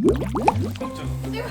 깜짝아.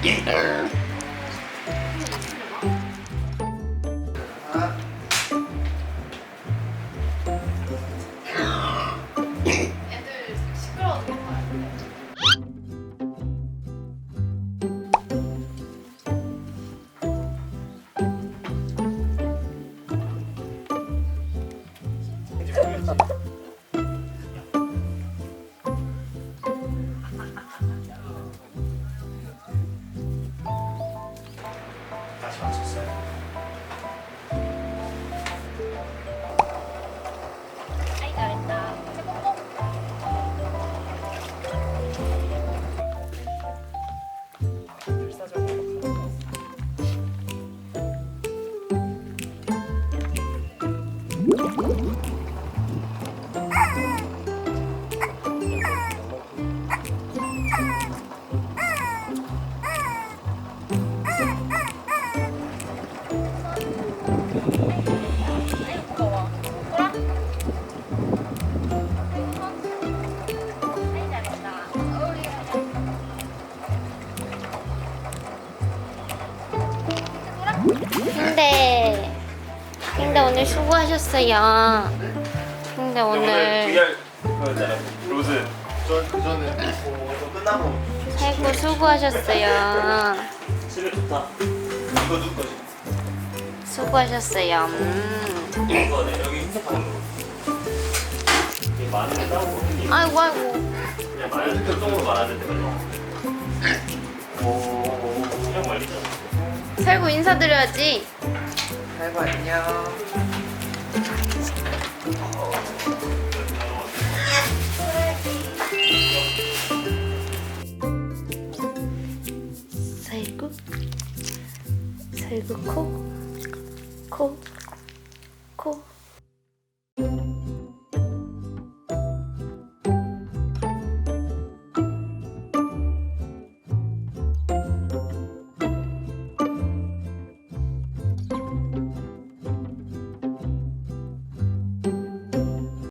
Yeah. 오늘 수고하셨어요. 근데 오늘 VR 그거잖아. 로즈. 저 그 전에 어, 저 끝나고 아이고 수고하셨어요. 집에 좋다. 이거 누구 거지? 수고하셨어요. 음. 이거네. 여기 흰색하는 거. 이게 많은 따고 아이고 아이고. 그냥 많은 특정으로 말하는데 말이야. 오, 그냥 말이잖아. 살고 인사드려야지. 아이고 안녕. 살구 살구 코 코.